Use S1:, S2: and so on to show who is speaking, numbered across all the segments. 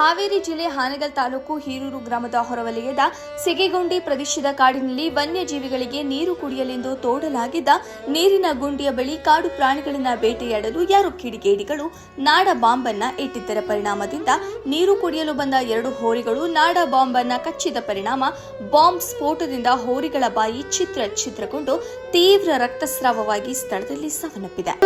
S1: ಹಾವೇರಿ ಜಿಲ್ಲೆ ಹಾನಗಲ್ ತಾಲೂಕು ಹೀರೂರು ಗ್ರಾಮದ ಹೊರವಲಯದ ಸಿಗೆಗುಂಡಿ ಪ್ರದೇಶದ ಕಾಡಿನಲ್ಲಿ ವನ್ಯಜೀವಿಗಳಿಗೆ ನೀರು ಕುಡಿಯಲೆಂದು ತೋಡಲಾಗಿದ್ದ ನೀರಿನ ಗುಂಡಿಯ ಬಳಿ ಕಾಡು ಪ್ರಾಣಿಗಳನ್ನ ಬೇಟೆಯಾಡಲು ಯಾರು ಕಿಡಿಗೇಡಿಗಳು, ನಾಡ ಬಾಂಬನ್ನ ಇಟ್ಟಿದ್ದರ ಪರಿಣಾಮದಿಂದ ನೀರು ಕುಡಿಯಲು ಬಂದ ಎರಡು ಹೋರಿಗಳು, ನಾಡ ಬಾಂಬನ್ನ ಕಚ್ಚಿದ ಪರಿಣಾಮ ಬಾಂಬ್ ಸ್ಫೋಟದಿಂದ ಹೋರಿಗಳ ಬಾಯಿ ಚಿತ್ರ ಚಿತ್ರಗೊಂಡು ತೀವ್ರ ರಕ್ತಸ್ರಾವವಾಗಿ ಸ್ಥಳದಲ್ಲಿ ಸಾವನ್ನಪ್ಪಿದೆ.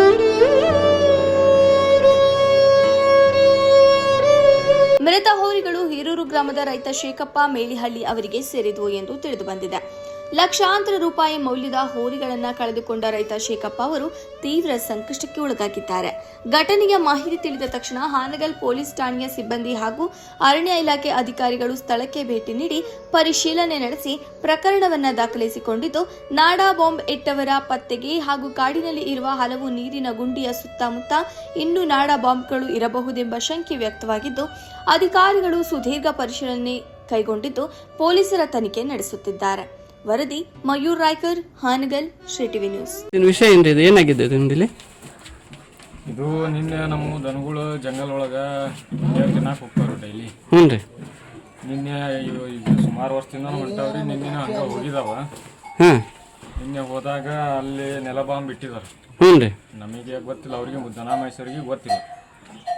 S1: ಗ್ರಾಮದ ರೈತ ಶೇಖಪ್ಪ ಮೇಲಿಹಳ್ಳಿ ಅವರಿಗೆ ಸೇರಿದವು ಎಂದು ತಿಳಿದುಬಂದಿದೆ ಲಕ್ಷಾಂತರ ರೂಪಾಯಿ ಮೌಲ್ಯದ ಹೋರಿಗಳನ್ನು ಕಳೆದುಕೊಂಡ ರೈತ ಶೇಖಪ್ಪ ಅವರು ತೀವ್ರ ಸಂಕಷ್ಟಕ್ಕೆ ಒಳಗಾಗಿದ್ದಾರೆ. ಘಟನೆಯ ಮಾಹಿತಿ ತಿಳಿದ ತಕ್ಷಣ ಹಾನಗಲ್ ಪೊಲೀಸ್ ಠಾಣೆಯ ಸಿಬ್ಬಂದಿ ಹಾಗೂ ಅರಣ್ಯ ಇಲಾಖೆ ಅಧಿಕಾರಿಗಳು ಸ್ಥಳಕ್ಕೆ ಭೇಟಿ ನೀಡಿ ಪರಿಶೀಲನೆ ನಡೆಸಿ ಪ್ರಕರಣವನ್ನ ದಾಖಲಿಸಿಕೊಂಡಿದ್ದು, ನಾಡಾ ಬಾಂಬ್ ಇಟ್ಟವರ ಪತ್ತೆಗೆ ಹಾಗೂ ಕಾಡಿನಲ್ಲಿ ಇರುವ ಹಲವು ನೀರಿನ ಗುಂಡಿಯ ಸುತ್ತಮುತ್ತ ಇನ್ನೂ ನಾಡಾ ಬಾಂಬ್ಗಳು ಇರಬಹುದೆಂಬ ಶಂಕೆ ವ್ಯಕ್ತವಾಗಿದ್ದು, ಅಧಿಕಾರಿಗಳು ಸುದೀರ್ಘ ಪರಿಶೀಲನೆ ಕೈಗೊಂಡಿದ್ದು ಪೊಲೀಸರ ತನಿಖೆ ನಡೆಸುತ್ತಿದ್ದಾರೆ. ವರದಿ ಮಯೂರ್ ರಾಯ್ಕರ್ ಹಾನಗಲ್ ಶ್ರೀ ಟಿವಿ ನ್ಯೂಸ್.
S2: ವಿಷಯ ಏನ್ರಿ ಇದು? ಏನಾಗಿದೆ ಇದು ನಿಮ್ಮಲ್ಲಿ
S3: ಇದು ನಿನ್ನೆ ನಮ್ಮ ದನಗಳು ಜಂಗಲ್ ಒಳಗೆ ಎರಡು ದಿನಕ್ಕೆ ಹೋಗ್ತಾವ್ರಿ ಡೈಲಿ.
S2: ಹ್ಞೂ ರೀ.
S3: ನಿನ್ನೆ ಇವು ಈಗ ಸುಮಾರು ವರ್ಷದಿಂದ ಹೊಂಟಾವ್ರಿ. ನಿನ್ನೆ ಹಂಗೆ ಹೋಗಿದಾವ.
S2: ಹಾಂ
S3: ನಿನ್ನೆ ಹೋದಾಗ ಅಲ್ಲಿ ನೆಲ ಬಾಂಬ್ ಇಟ್ಟಿದ್ದಾರೆ
S2: ಹ್ಞೂ ರೀ.
S3: ನಮಗೆ ಗೊತ್ತಿಲ್ಲ ಅವ್ರಿಗೆ ದನ ಮೈಸೂರಿಗೆ ಗೊತ್ತಿಲ್ಲ.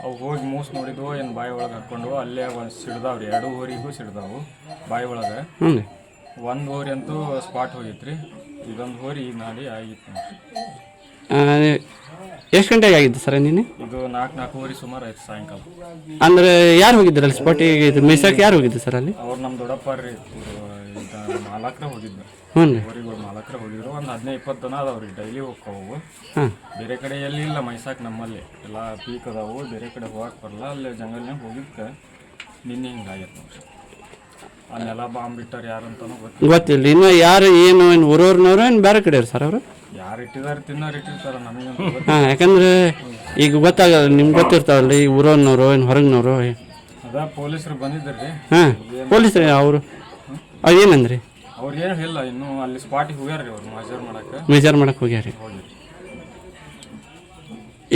S3: ಅವು ಹೋಗಿ ಮೂಸ್ ನೋಡಿದ್ವು ಏನು ಬಾಯಿ ಒಳಗೆ ಹಾಕ್ಕೊಂಡು ಅಲ್ಲೇ ಒಂದು ಸಿಡ್ದಾವ್ರಿ ಎರಡು ಹೋರಿಗೂ ಸಿಡ್ದಾವು ಬಾಯಿ ಒಳಗೆ.
S2: ಹ್ಞೂ ರೀ.
S3: ಒಂದು ಹೋರಿ ಅಂತೂ ಸ್ಪಾಟ್ ಹೋಗಿತ್ರಿ. ಇದೊಂದು ಹೋರಿ ಈಗ ನಾಳೆ ಆಗಿತ್ತು.
S2: ಎಷ್ಟು ಗಂಟೆಗೆ ಆಗಿತ್ತು ಸರ್ ನಿನ್ನೆ?
S3: ಇದು ನಾಲ್ಕು ನಾಲ್ಕು ಹೋರಿ ಸುಮಾರು ಆಯ್ತು ಸಾಯಂಕಾಲ.
S2: ಅಂದ್ರೆ ಯಾರು ಹೋಗಿದ್ರು ಅಲ್ಲಿ ಸ್ಪಾಟಿಗೆ ಇದು ಮೇಯ್ಸಕ್ಕೆ ಯಾರು ಹೋಗಿದ್ದು ಸರ್ ಅಲ್ಲಿ?
S3: ಅವ್ರು ನಮ್ಮ ದೊಡ್ಡಪ್ಪ ರೀ ಮಾಲಕ್ರ ಹೋಗಿದ್ದು
S2: ಹ್ಞೂ ರೀ.
S3: ಮಾಲಕ್ರ ಹೋಗಿದ್ರು. ಒಂದು ಹದಿನೈದು ಇಪ್ಪತ್ತು ಜನ ಅದಾವ್ರಿ ಡೈಲಿ ಹೋಗ್ತಾವು ಬೇರೆ ಕಡೆ ಎಲ್ಲಿ ಇಲ್ಲ ಮೈಸಾಕ್ ನಮ್ಮಲ್ಲಿ. ಎಲ್ಲ ಪೀಕ್ ಅದಾವು ಬೇರೆ ಕಡೆ ಹೋಗಕ್ಕೆ ಬರಲ್ಲ ಅಲ್ಲಿ ಜಂಗಲ್ನಾಗ ಹೋಗಿದ್ಕೆ ನಿನ್ನೆ ಹಿಂಗಾಗೈತೆ ನೋಡ್ರಿ ಆ ನೆಲ ಬಾಂಬ್ ಇಟ್ಟಾರ ಯಾರಂತನೂ ಗೊತ್ತಿಲ್ಲ.
S2: ಗೊತ್ತಿಲ್ಲ. ಇನ್ನು ಯಾರು ಏನು ಏನು ಊರವ್ರನವ್ರು ಏನು ಬೇರೆ ಕಡೆ ಸರ್ ಅವರು?
S3: ಯಾರು ಇಟ್ಟಿದಾರೆ ತಿನ್ನೋರು ಇಟ್ಟಿರ್ತಾರ ನಮಗಂತೂ ಗೊತ್ತಿಲ್ಲ.
S2: ಹಾಂ ಯಾಕಂದ್ರೆ ಈಗ ಗೊತ್ತಾಗಲ್ಲ ನಿಮ್ಗೆ ಗೊತ್ತಿರ್ತಾವಲ್ಲ ಈ ಊರವ್ರನವರು ಏನು ಹೊರಗಿನವರು.
S3: ಅದ ಪೊಲೀಸರು ಬಂದಿದ್ದಾರೆ
S2: ಹಾಂ ಪೊಲೀಸರು ಅವರು ಅವ್ರು ಏನಂದ್ರಿ?
S3: ಅವ್ರು ಏನು ಇಲ್ಲ ಇನ್ನು ಅಲ್ಲಿ ಸ್ಪಾಟಿಗೆ ಹೋಗ್ಯಾರ ರೀ ಅವ್ರು ಮೆಜರ್ ಮಾಡಕ್ಕೆ.
S2: ಮೇಜರ್ ಮಾಡಕ್ಕೆ ಹೋಗ್ಯಾರಿ
S3: ಹೋಗಿರಿ